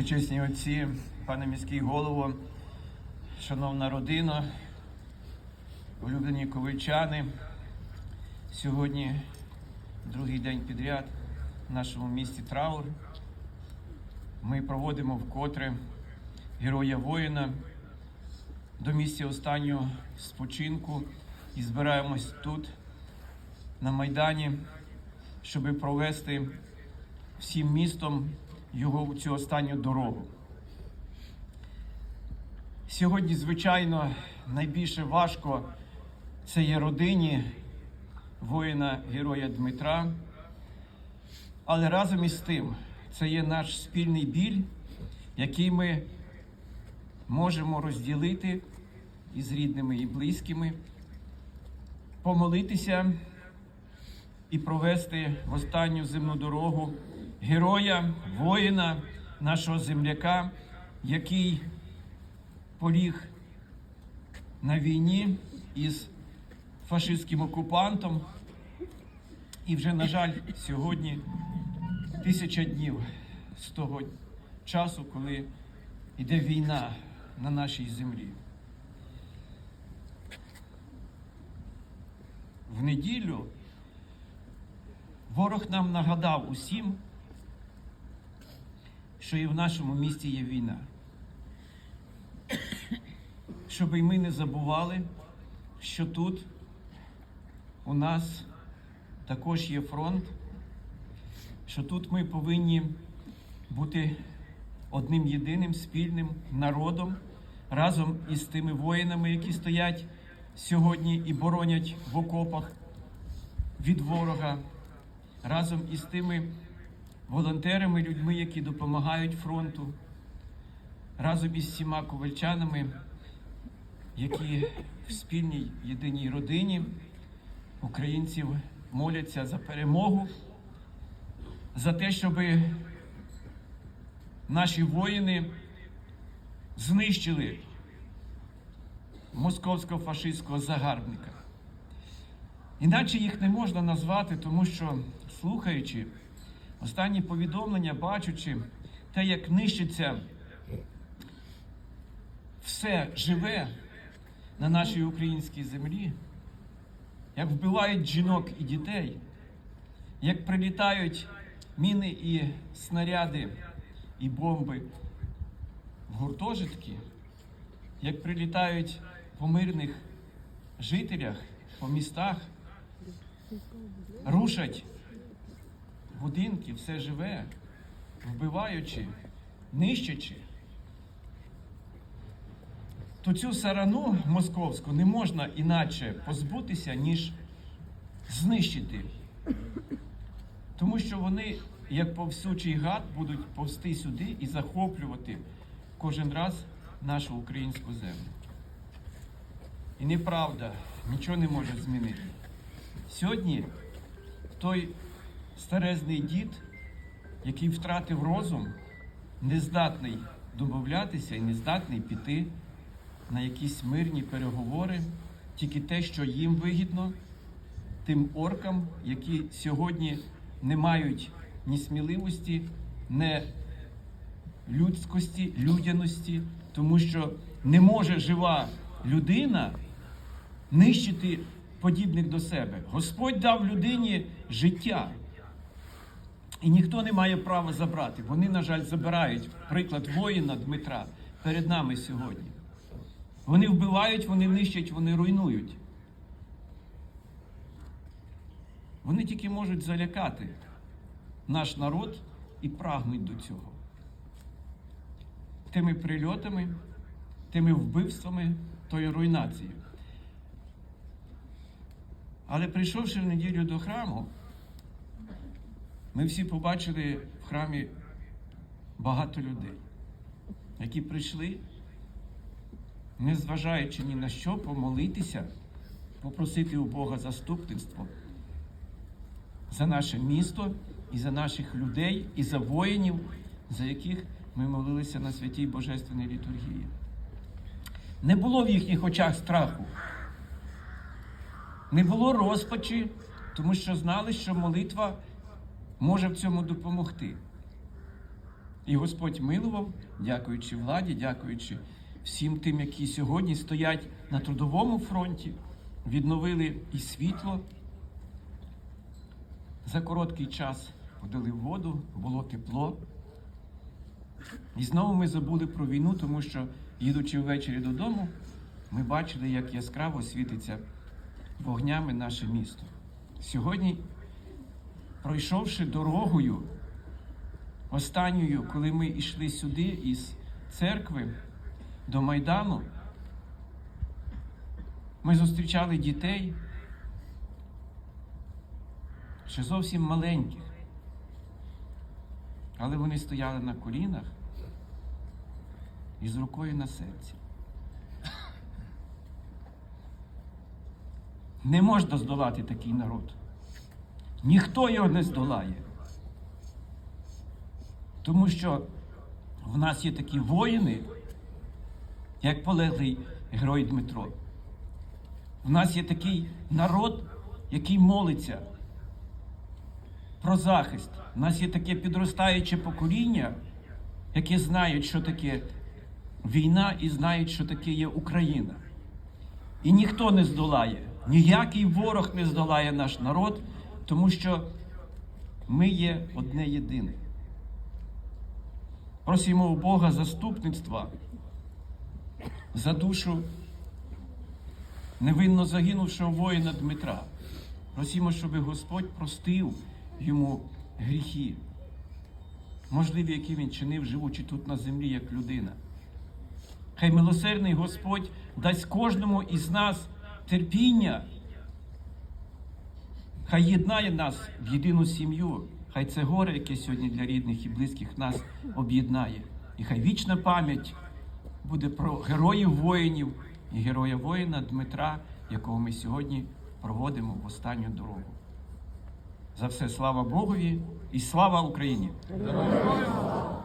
Всечесні отці, пане міський голово, шановна родина, улюблені ковичани. Сьогодні другий день підряд в нашому місті траур. Ми проводимо вкотре героя воїна до місця останнього спочинку і збираємось тут, на Майдані, щоб провести всім містом його у цю останню дорогу. Сьогодні, звичайно, найбільше важко це є родині воїна героя Дмитра. Але разом із тим, це є наш спільний біль, який ми можемо розділити із рідними і близькими, помолитися і провести в останню земну дорогу героя, воїна, нашого земляка, який поліг на війні із фашистським окупантом. І вже, на жаль, сьогодні тисяча днів з того часу, коли йде війна на нашій землі. В неділю ворог нам нагадав усім, що і в нашому місті є війна. Щоб і ми не забували, що тут у нас також є фронт, що тут ми повинні бути одним єдиним спільним народом разом із тими воїнами, які стоять сьогодні і боронять в окопах від ворога, разом із тими волонтерами, людьми, які допомагають фронту, разом із всіма ковальчанами, які в спільній єдиній родині українців моляться за перемогу, за те, щоб наші воїни знищили московського фашистського загарбника. Іначе їх не можна назвати, тому що, слухаючи останні повідомлення, бачучи те, як нищиться все живе на нашій українській землі, як вбивають жінок і дітей, як прилітають міни і снаряди і бомби в гуртожитки, як прилітають по мирних жителях, по містах, рушать будинки, все живе, вбиваючи, нищачи, то цю сарану московську не можна іначе позбутися, ніж знищити. Тому що вони, як повсючий гад, будуть повсти сюди і захоплювати кожен раз нашу українську землю. І неправда, нічого не може змінити. Сьогодні той старезний дід, який втратив розум, не здатний домовлятися і не здатний піти на якісь мирні переговори, тільки те, що їм вигідно, тим оркам, які сьогодні не мають ні сміливості, ні людськості, людяності, тому що не може жива людина нищити подібних до себе. Господь дав людині життя. І ніхто не має права забрати. Вони, на жаль, забирають приклад воїна Дмитра перед нами сьогодні. Вони вбивають, вони нищать, вони руйнують. Вони тільки можуть залякати наш народ і прагнуть до цього. Тими прильотами, тими вбивствами, тою руйнацією. Але прийшовши в неділю до храму, ми всі побачили в храмі багато людей, які прийшли, не зважаючи ні на що, помолитися, попросити у Бога заступництво за наше місто і за наших людей, і за воїнів, за яких ми молилися на святій Божественній літургії. Не було в їхніх очах страху, не було розпачі, тому що знали, що молитва може в цьому допомогти. І Господь милував, дякуючи владі, дякуючи всім тим, які сьогодні стоять на трудовому фронті, відновили і світло. За короткий час подали воду, було тепло. І знову ми забули про війну, тому що, їдучи ввечері додому, ми бачили, як яскраво світиться вогнями наше місто. Сьогодні, пройшовши дорогою, останньою, коли ми йшли сюди із церкви до Майдану, ми зустрічали дітей, ще зовсім маленьких, але вони стояли на колінах і з рукою на серці. Не можна здолати такий народ. Ніхто його не здолає. Тому що в нас є такі воїни, як полеглий герой Дмитро. В нас є такий народ, який молиться про захист. У нас є таке підростаюче покоління, яке знають, що таке війна і знають, що таке є Україна. І ніхто не здолає, ніякий ворог не здолає наш народ, тому що ми є одне єдине. Просимо у Бога заступництва за душу невинно загинувшого воїна Дмитра. Просимо, щоб Господь простив йому гріхи, можливі, які він чинив, живучи тут на землі як людина. Хай милосердний Господь дасть кожному із нас терпіння, хай єднає нас в єдину сім'ю, хай це горе, яке сьогодні для рідних і близьких нас об'єднає. І хай вічна пам'ять буде про героїв воїнів і героя воїна Дмитра, якого ми сьогодні проводимо в останню дорогу. За все слава Богові і слава Україні! Героям!